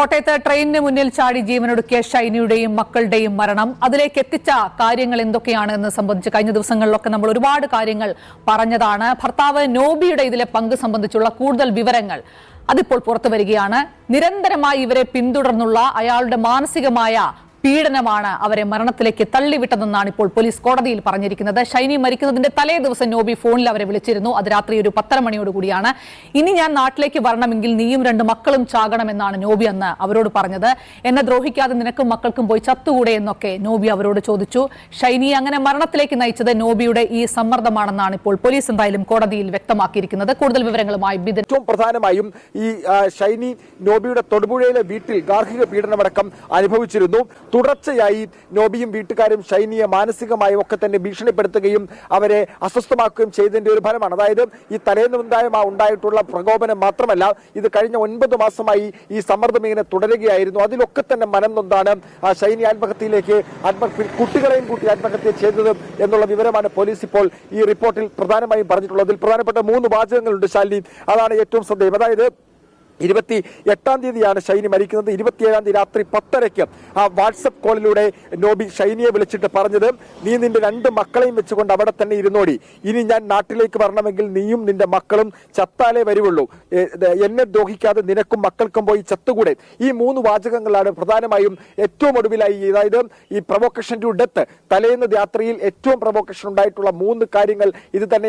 കോട്ടയത്ത് ട്രെയിനിന് മുന്നിൽ ചാടി ജീവനൊടുക്കിയ ഷൈനിയുടെയും മക്കളുടെയും മരണം. അതിലേക്ക് എത്തിച്ച കാര്യങ്ങൾ എന്തൊക്കെയാണ് എന്ന് സംബന്ധിച്ച് കഴിഞ്ഞ ദിവസങ്ങളിലൊക്കെ നമ്മൾ ഒരുപാട് കാര്യങ്ങൾ പറഞ്ഞതാണ്. ഭർത്താവ് നോബിയുടെ ഇതിലെ പങ്ക് സംബന്ധിച്ചുള്ള കൂടുതൽ വിവരങ്ങൾ അതിപ്പോൾ പുറത്തു വരികയാണ്. നിരന്തരമായി ഇവരെ പിന്തുടർന്നുള്ള അയാളുടെ മാനസികമായ പീഡനമാണ് അവരെ മരണത്തിലേക്ക് തള്ളിവിട്ടതെന്നാണ് ഇപ്പോൾ പോലീസ് കോടതിയിൽ പറഞ്ഞിരിക്കുന്നത്. ഷൈനി മരിക്കുന്നതിന്റെ തലേ ദിവസം നോബി ഫോണിൽ അവരെ വിളിച്ചിരുന്നു. അത് രാത്രി ഒരു പത്തര മണിയോടുകൂടിയാണ് ഇനി ഞാൻ നാട്ടിലേക്ക് വരണമെങ്കിൽ നീയും രണ്ട് മക്കളും ചാകണമെന്നാണ് നോബി അന്ന് അവരോട് പറഞ്ഞത്. എന്നെ ദ്രോഹിക്കാതെ നിനക്കും മക്കൾക്കും പോയി ചത്തുകൂടെ എന്നൊക്കെ നോബി അവരോട് ചോദിച്ചു. ഷൈനി അങ്ങനെ മരണത്തിലേക്ക് നയിച്ചത് നോബിയുടെ ഈ സമ്മർദ്ദമാണെന്നാണ് ഇപ്പോൾ പോലീസ് എന്തായാലും കോടതിയിൽ വ്യക്തമാക്കിയിരിക്കുന്നത്. കൂടുതൽ വിവരങ്ങളുമായി ബിദിൻ. ഏറ്റവും പ്രധാനമായും ഈ ഷൈനി നോബിയുടെ തൊടുപുഴയിലെ വീട്ടിൽ ഗാർഹിക പീഡനമടക്കം അനുഭവിച്ചിരുന്നു. തുടർച്ചയായി നോബിയും വീട്ടുകാരും ഷൈനിയെ മാനസികമായി ഒക്കെ തന്നെ ഭീഷണിപ്പെടുത്തുകയും അവരെ അസ്വസ്ഥമാക്കുകയും ചെയ്തതിന്റെ ഒരു ഫലമാണ്. അതായത് ഈ തലേന്നുണ്ടായ ഉണ്ടായിട്ടുള്ള പ്രകോപനം മാത്രമല്ല ഇത് കഴിഞ്ഞ ഒൻപത് മാസമായി ഈ സമ്മർദ്ദം ഇങ്ങനെ തുടരുകയായിരുന്നു. അതിലൊക്കെ തന്നെ മനം നൊന്താണ് ആ ഷൈനി ആത്മഹത്യയിലേക്ക് ആത്മഹത്യ കുട്ടികളെയും കൂട്ടി ആത്മഹത്യ ചെയ്തത് എന്നുള്ള വിവരമാണ് പോലീസ് ഇപ്പോൾ ഈ റിപ്പോർട്ടിൽ പ്രധാനമായും പറഞ്ഞിട്ടുള്ളത്. പ്രധാനപ്പെട്ട മൂന്ന് വാചകങ്ങളുണ്ട് ശാലിനി. അതാണ് ഏറ്റവും ശ്രദ്ധേയം. അതായത് ഇരുപത്തി എട്ടാം തീയതിയാണ് ഷൈനി മരിക്കുന്നത്. ഇരുപത്തിയേഴാം തീയതി രാത്രി പത്തരയ്ക്ക് ആ വാട്സപ്പ് കോളിലൂടെ നോബി ഷൈനിയെ വിളിച്ചിട്ട് പറഞ്ഞത് നീ നിന്റെ രണ്ട് മക്കളെയും വെച്ചുകൊണ്ട് അവിടെ തന്നെ ഇരുന്നോടി. ഇനി ഞാൻ നാട്ടിലേക്ക് വരണമെങ്കിൽ നീയും നിന്റെ മക്കളും ചത്താലേ വരുവുള്ളൂ. എന്നെ ദ്രോഹിക്കാതെ നിനക്കും മക്കൾക്കും പോയി ചത്തുകൂടെ? ഈ മൂന്ന് വാചകങ്ങളാണ് പ്രധാനമായും ഏറ്റവും ഒടുവിലായി അതായത് ഈ പ്രൊവോക്കേഷൻ ടു ഡെത്ത് തലേന്ന് രാത്രിയിൽ ഏറ്റവും പ്രൊവോക്കേഷൻ ഉണ്ടായിട്ടുള്ള മൂന്ന് കാര്യങ്ങൾ ഇത് തന്നെ